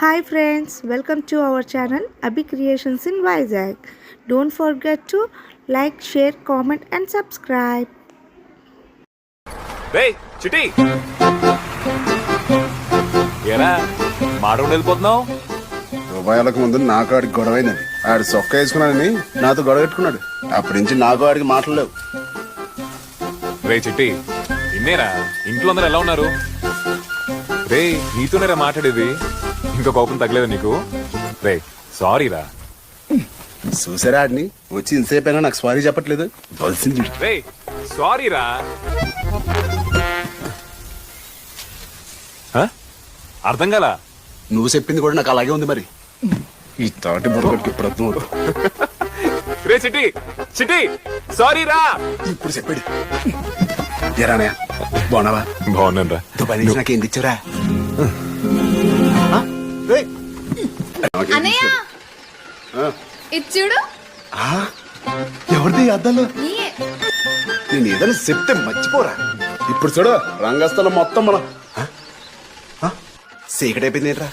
Hi friends, welcome to our channel Abhi Creations in Vizag. Don't forget to like, share, comment and subscribe. రే చిటి ఏరా మాట ఉండి వెళ్ళిపోతున్నావు? రూపాయలకు ముందు నాకు ఆడికి గొడవ అయిందండి ఆడు సొక్క వేసుకున్నానని నాతో గొడవ పెట్టుకున్నాడు. అప్పటి నుంచి నాకు ఆడికి మాటలు లేవు. రే చిట్టి ఇన్నేరా ఇంట్లో అందరూ ఎలా ఉన్నారు? రే నీతోనేరా మాట్లాడేది? ఇంకా కోపం తగ్గలేదు నీకు? రే సారీ రా. చూసారా ఆడిని? వచ్చి ఇంతసేపు అయినా నాకు సారీ చెప్పట్లేదు. బలిసింది రే సారీ రా. హ? అర్థం కాలా? నువ్వు చెప్పింది కూడా నాకు అలాగే ఉంది మరి. ఈ తాటి బుర్రకి అవుతుంది రే చిట్టి చిట్టి సారీ రా. ఇప్పుడు చెప్పాడు ఎరానయ్య బాగున్నావా? బాగున్నాను రా. దుబాయ్ నుంచి నాకేం తెచ్చారా ఆ? ఎవరిది అద్దాలు? నేను ఏదైనా చెప్తే మర్చిపోరా. ఇప్పుడు చూడు రంగస్థలం మొత్తం మనం చీకటైపోయింది ఏంట్రా